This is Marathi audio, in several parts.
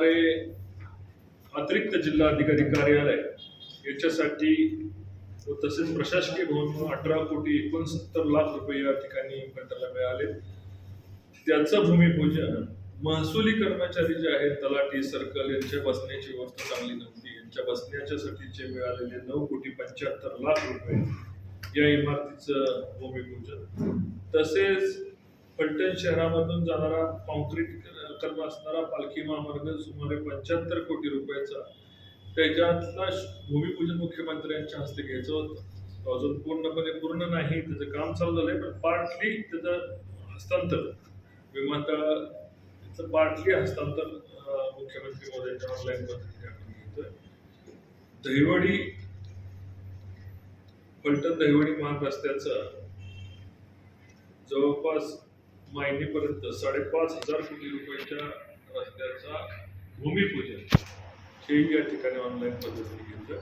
असणारे अतिरिक्त जिल्हाधिकारी कार्यालय याच्यासाठी व तसेच प्रशासकीय भवन म्हणून अठरा कोटी एकोणसत्तर लाख रुपये या ठिकाणी फंडाला मिळाले. त्याचं भूमिपूजन महसुली कर्मचारी जे आहेत तलाठी सर्कल यांच्या बसण्याची व्यवस्था चांगली नव्हती. यांच्या बसण्याच्यासाठीचे मिळालेले नऊ कोटी पंच्याहत्तर लाख रुपये या इमारतीचं भूमिपूजन. तसेच फलटण शहरामधून जाणारा कॉन्क्रीट प्रकल्प असणारा पालखी महामार्ग सुमारे पंच्याहत्तर कोटी रुपयाचा. त्याच्यातला भूमिपूजन मुख्यमंत्र्यांच्या हस्ते घ्यायचं होतं. अजून पूर्णपणे पूर्ण नाही त्याचं काम चालू झालंय पण पार्टली त्याचं हस्तांतर विमानतळाचं पार्टली हस्तांतर मुख्यमंत्री मोदयांच्या ऑनलाईन पद्धतीने आपण घेतोय. दहिवडी फलटण दहिवडी महाग रस्त्याचं जवळपास माहितीपर्यंत साडेपाच हजार कोटी रुपयाच्या रस्त्याचा भूमिपूजन हे या ठिकाणी ऑनलाईन पद्धतीने घेतलं.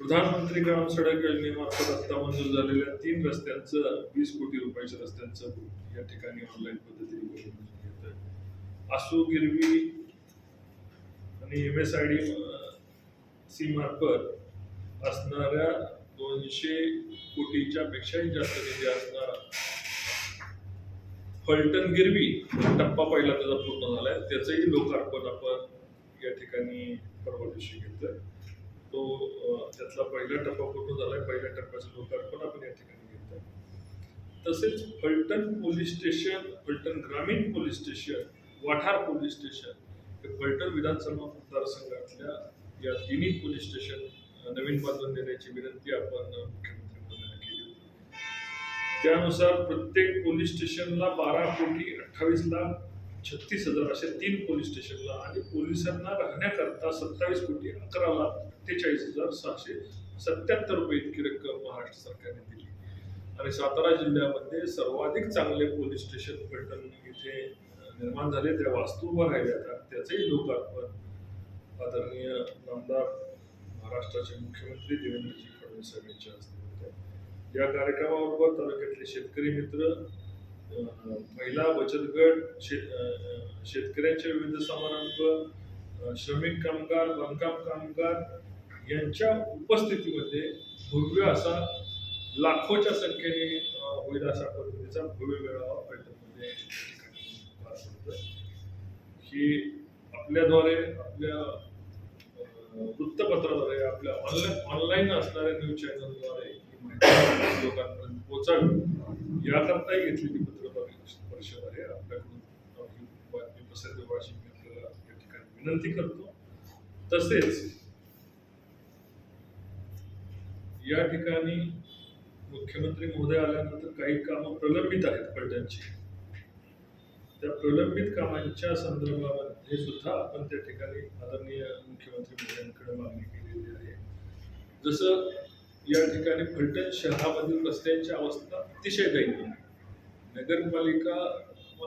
प्रधानमंत्री ग्राम सडक योजनेमार्फत आत्ता मंजूर झालेल्या तीन रस्त्यांचं वीस कोटी रुपयाच्या रस्त्यांचं या ठिकाणी ऑनलाईन पद्धतीने घेतलं. आसू गिरवी आणि M S I D C मार्फत असणाऱ्या दोनशे कोटीच्या पेक्षाही जास्त निधी असणारा फलटण गिरवी टप्पा पहिला त्याचा पूर्ण झालाय. त्याचंही लोकार्पण आपण या ठिकाणी परवा दिवशी घेतोय. तो त्यातला पहिला टप्पा पूर्ण झालाय. पहिल्या टप्प्याचं लोकार्पण आपण या ठिकाणी घेतोय. तसेच फलटण पोलीस स्टेशन फलटण ग्रामीण police station Wathar police station हे फलटण विधानसभा मतदारसंघातल्या या तिन्ही पोलीस स्टेशन नवीन बांधून देण्याची विनंती आपण त्यानुसार प्रत्येक पोलीस स्टेशनला बारा कोटी अठ्ठावीस लाख छत्तीस हजार असे तीन पोलीस स्टेशनला आणि पोलिसांना राहण्याकरता सत्तावीस कोटी अकरा लाख अठ्ठेचाळीस हजार सहाशे सत्याहत्तर रुपये इतकी रक्कम महाराष्ट्र सरकारने दिली. आणि सातारा जिल्ह्यामध्ये सर्वाधिक चांगले पोलीस स्टेशन फलटण इथे निर्माण झाले त्या वास्तू उभं राहिल्या त्याचंही लोकार्पण आदरणीय आमदार महाराष्ट्राचे मुख्यमंत्री देवेंद्रजी फडणवीस यांच्या हस्ते. या कार्यक्रमाबरोबर तालुक्यातले शेतकरी मित्र महिला बचत गट शेत शेतकऱ्यांचे विविध समारंभ श्रमिक कामगार बांधकाम कामगार यांच्या उपस्थितीमध्ये भव्य असा लाखोच्या संख्येने होईल अशा पद्धतीचा भव्य मेळावा फलटणमध्ये ही आपल्याद्वारे आपल्या वृत्तपत्राद्वारे आपल्या ऑनलाईन ऑनलाईन असणाऱ्या न्यूज चॅनलद्वारे ही लोकांपर्यंत पोचावी याकरता ही घेतलेली पत्रकार परिषद आहे आपल्याकडून अं, ही बातमी प्रसिद्ध व्हावी मी आपल्याला या ठिकाणी विनंती करतो तसेच या ठिकाणी मुख्यमंत्री महोदय आल्यानंतर काही कामं प्रलंबित आहेत फलटणची त्या प्रलंबित कामांच्या संदर्भामध्ये सुद्धा आपण त्या ठिकाणी आदरणीय मुख्यमंत्री महोदयांकडे मागणी केलेली आहे. जसं या ठिकाणी फलटण शहरामधील रस्त्यांची अवस्था अतिशय दयनीय आहे. नगरपालिका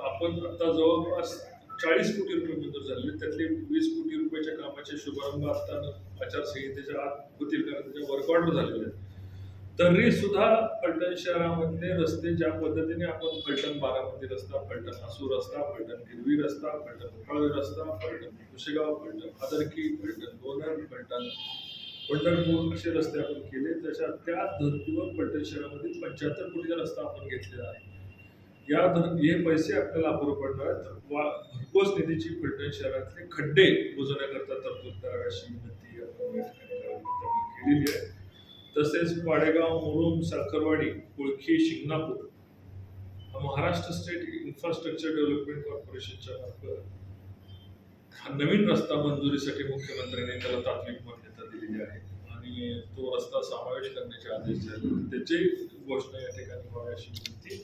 आपण आता जवळपास चाळीस कोटी रुपये मंजूर झालेले त्यातले वीस कोटी रुपयाच्या कामाचे शुभारंभ आता आचारसंहितेच्या आत होतील कारण त्याच्या वर्कआउट झालेले आहेत तरी सुद्धा फलटण शहरामधले रस्ते ज्या पद्धतीने आपण फलटण बारामती रस्ता फलटण आसूर रस्ता फलटण हिरवी रस्ता फलटण उफाळवे रस्ता फलटण कुशेगाव फलटण आदरकी फलटण लोणार फलटण पंढरपूर असे रस्ते आपण केले तशा त्या धर्तीवर पैठण शहरामधील पंच्याहत्तर कोटीचा रस्ता आपण घेतलेला आहे. या धर हे पैसे आपल्याला अपुरे पडणार आहेत. तर वा भरघोस निधीची पैठण शहरातले खड्डे बुजवण्याकरता तरतूद करावी अशी विनंती आपण या ठिकाणी केलेली आहे. तसेच पाडेगाव मुरुम साखरवाडी कुळखी शिंगणापूर हा महाराष्ट्र स्टेट इन्फ्रास्ट्रक्चर डेव्हलपमेंट कॉर्पोरेशनच्या मार्फत हा नवीन रस्ता मंजुरीसाठी मुख्यमंत्र्यांनी त्याला तात्विक मान्यता दिलेली आहे. आणि तो रस्ता समावेश करण्याचे आदेश झाले त्याची घोषणा या ठिकाणी व्हावी अशी विनंती.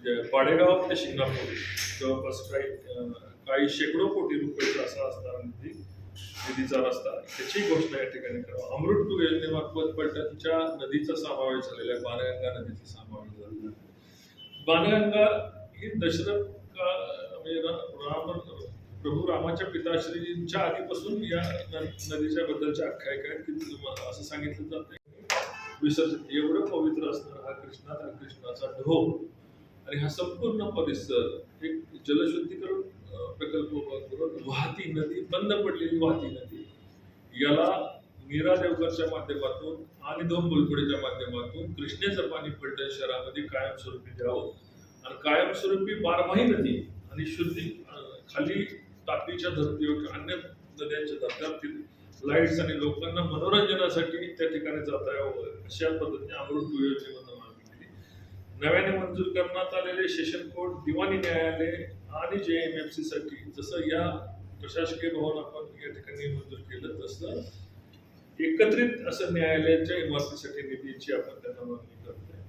म्हणजे पाडेगाव ते शिंगणापूर जवळपास काही काही शेकडो कोटी रुपयाचा असा असणारा निधी निधीचा रस्ता. त्याची घोषणा या ठिकाणी करावा. अमृत टू योजनेमार्फत पलटणच्या नदीचा समावेश झालेला आहे. बाणगंगा नदीचा समावेश झालेला आहे. बाणगंगा ही दशरथ का म्हणजे राम प्रभू रामाच्या पिताश्रीजींच्या आधीपासून या नदीच्या बद्दलच्या आख्यायिका आहेत की असं सांगितलं जात विसर्जन एवढं पवित्र असणार हा कृष्णाचा कृष्णाचा ढो आणि हा संपूर्ण परिसर एक जलशुद्धीकरण प्रकल्प उभा करून वाहती नदी बंद पडलेली वाहती नदी. याला मीरा देवकरच्या माध्यमातून आणि दोन बुलकुडेच्या माध्यमातून कृष्णेचं पाणी फलटण शहरामध्ये कायमस्वरूपी द्यावं. आणि कायमस्वरूपी बारमाही नदी आणि शुद्धी खाली तापीच्या धर्तीवर किंवा अन्य नद्यांच्या धर्त्यातील लाईट्स आणि लोकांना मनोरंजनासाठी त्या ठिकाणी जाता यावं हो, अशा पद्धतीने अमृत टू योजनेमधून मागणी केली. नव्याने मंजूर करण्यात आलेले सेशन कोर्ट दिवाणी न्यायालय आणि जे एम एफ सीसाठी जसं या प्रशासकीय भवन आपण या ठिकाणी मंजूर केलं तसं एकत्रित असं न्यायालयाच्या इमारतीसाठी निधीची आपण त्यांना मागणी करतोय.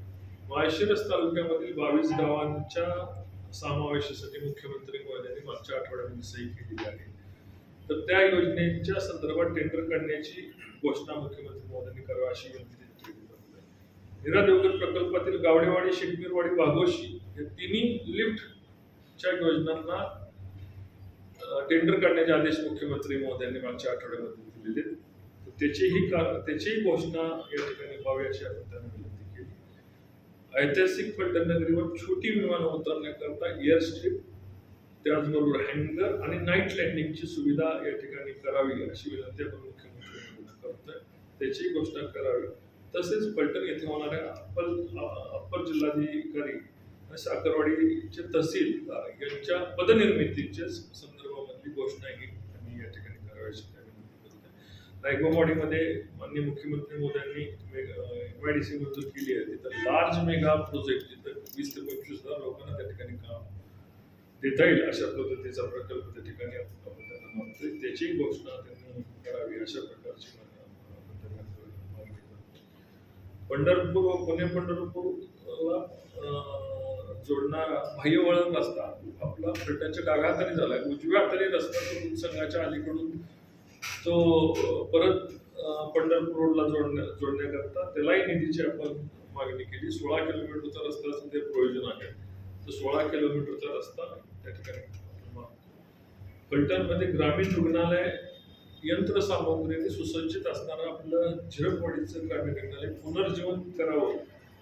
माळशिरस तालुक्यामधील बावीस गावांच्या समावेशासाठी मुख्यमंत्री महोदयांनी मागच्या आठवड्यामध्ये सही केलेली आहे. तर त्या योजनेच्या संदर्भात टेंडर काढण्याची घोषणा मुख्यमंत्री महोदयांनी करावी अशी विनंती हिरा देवगड नीरा प्रकल्पातील गावडेवाडी शेटमीरवाडी बाघोशी या तिन्ही लिफ्टच्या योजनांना टेंडर काढण्याचे आदेश मुख्यमंत्री महोदयांनी मागच्या आठवड्यामध्ये दिलेले. त्याचीही का त्याचीही घोषणा या ठिकाणी व्हावी अशी आपण त्यांना ऐतिहासिक फलटण छोटी विमानं उतरण्याकरता एअर स्ट्रीप त्याचबरोबर हँगर आणि नाईट लँडिंगची सुविधा या ठिकाणी करावी अशी विनंती आपण मुख्यमंत्री करतोय. त्याची घोषणा करावी. तसेच फलटण येथे होणाऱ्या अप्पर अप्पर जिल्हाधिकारी साखरवाडीचे तहसीलदार यांच्या पदनिर्मितीच्या संदर्भामधली घोषणा ही त्यांनी या ठिकाणी करावी अशी त्या विनंती करतोय नायगोवाडीमध्ये माननीय मुख्यमंत्री मोदयांनी एम आय डी सी मंजूर केली आहे. तिथं लार्ज मेगा प्रोजेक्ट जिथं वीस ते पंचवीस हजार लोकांना त्या ठिकाणी काम देता येईल अशा पद्धतीचा प्रकल्प त्या ठिकाणी आपण त्यांना मागतोय. त्याची घोषणा त्यांनी करावी अशा प्रकारची मागणी पंढरपूर व पुणे पंढरपूरला जोडणारा बाह्य वळण रस्ता आपला फलटणच्या डाव्या हाताने झाला उजव्या हाताने रस्ता संघाच्या अलीकडून तो परत पंढरपूर रोडला जोडण्या जोडण्याकरता त्यालाही निधीची आपण मागणी केली. सोळा किलोमीटरचा रस्त्याचं ते प्रयोजन आहे. तर सोळा किलोमीटरचा रस्ता त्या ठिकाणी आपण फलटणमध्ये ग्रामीण रुग्णालय यंत्रसामुग्रीने सुसज्जित असणारं आपलं झिरपवाडीचं ग्रामीण रुग्णालय पुनर्जीवन करावं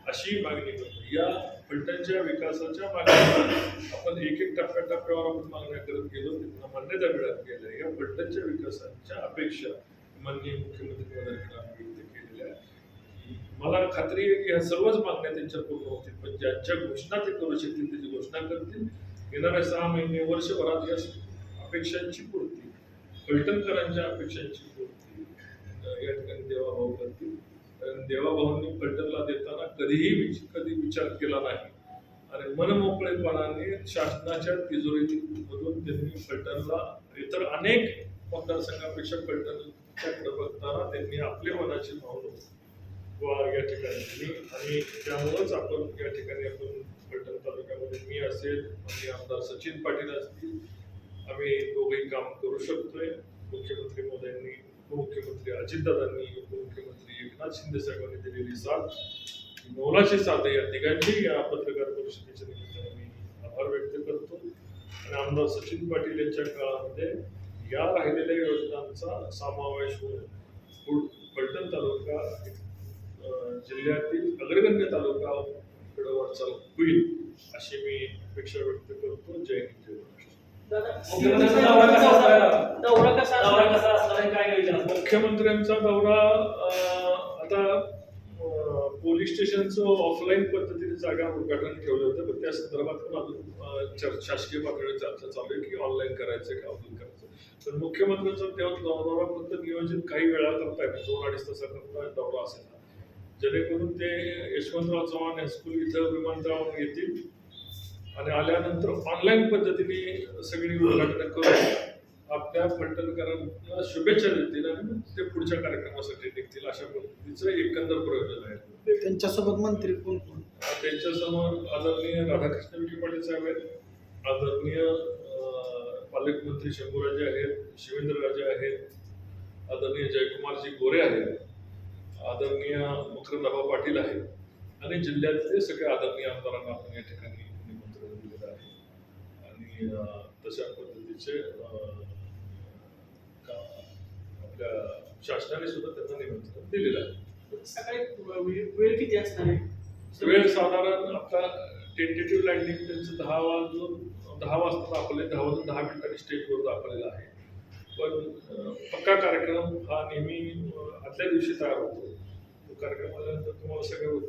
अशी मागणी करतो. या फलटणच्या विकासाच्या मागण्या आपण एक एक टप्प्याटप्प्यावर आपण मागण्या करत गेलो त्यांना मान्यता मिळत गेल्या. या फलटणच्या विकासाच्या अपेक्षा माननीय मुख्यमंत्री व्यक्त केलेल्या मला खात्री आहे की ह्या सर्वच मागण्या त्यांच्या पूर्ण होतील पण ज्यांच्या घोषणा ते करू शकतील त्याची घोषणा करतील येणाऱ्या सहा महिने वर्षभरात या अपेक्षांची पूर्ती फलटणकरांच्या अपेक्षांची पूर्ती या ठिकाणी देवाभाव करतील. कारण देवाभाऊंनी फलटणला देताना कधीही विच- कधी विचार केला नाही. आणि मनमोकळेपणाने शासनाच्या तिजोरीमधून त्यांनी फलटणला इतर अनेक मतदारसंघापेक्षा फलटणच्याकडे बघताना त्यांनी आपले मनाची भावना वा या ठिकाणी दिली. आणि त्यामुळंच आपण या ठिकाणी आपण फलटण तालुक्यामध्ये मी असेल आणि आमदार सचिन पाटील असतील आम्ही दोघेही काम करू शकतोय. मुख्यमंत्री मोदयांनी उपमुख्यमंत्री अजितदादांनी उपमुख्यमंत्री एकनाथ शिंदे साहेबांनी दिलेली साथ मोलाची साथ आहे या तिघांची या पत्रकार परिषदेच्या निमित्ताने मी आभार व्यक्त करतो. आणि आमदार सचिन पाटील यांच्या काळामध्ये या राहिलेल्या योजनांचा समावेश होऊन पलटण तालुका जिल्ह्यातील अग्रगण्य तालुका कडे वाटचाल होईल अशी मी अपेक्षा व्यक्त करतो. जय हिंद. जय दौरा कसा दौरा कसा असणार? काय मुख्यमंत्र्यांचा दौरा आता पोलीस स्टेशनचं ऑफलाईन पद्धतीने जागा उद्घाटन ठेवलं होतं पण त्या संदर्भात पण अजून शासकीय पातळीवर चर्चा चालू आहे की ऑनलाईन करायचं का ऑफलाईन करायचं तर मुख्यमंत्र्यांचा तेव्हा दौरा फक्त नियोजित काही वेळा करता येईल दोन अडीच तासाकरता दौरा असेल जेणेकरून ते यशवंतराव चव्हाण हायस्कूल इथं विमानतळावर येतील आणि आल्यानंतर ऑनलाईन पद्धतीने सगळी उद्घाटन करून आपल्या फलटणकरांना शुभेच्छा देतील आणि ते पुढच्या कार्यक्रमासाठी निघतील अशा पद्धतीचं एकंदर प्रयोजन आहे. त्यांच्यासोबत मंत्री कोण कोण? त्यांच्यासमोर आदरणीय राधाकृष्ण विखे पाटील साहेब आहेत. आदरणीय पालकमंत्री शंभूराजे आहेत शिवेंद्रराजे आहेत. आदरणीय जयकुमारजी गोरे आहेत. आदरणीय मकरंदाबा पाटील आहेत. आणि जिल्ह्यातले सगळे आदरणीय आमदारांना आपण या ठिकाणी आणि तशा पद्धतीचे का- आपल्या शासनाने सुद्धा त्यांना निमंत्रण दिलेलं आहे. सकाळी वेळ किती असणार आहे? वेळ साधारण आपला टेंटेटिव्ह लँडिंग त्यांचं दहा वाजून दहा वाजता दाखवले दहा वाजून दहा मिनिटांनी स्टेजवर दाखवलेला आहे. पण पक्का कार्यक्रम हा नेहमी आदल्या दिवशी तयार होतो. तो कार्यक्रम आल्यानंतर तुम्हाला सगळं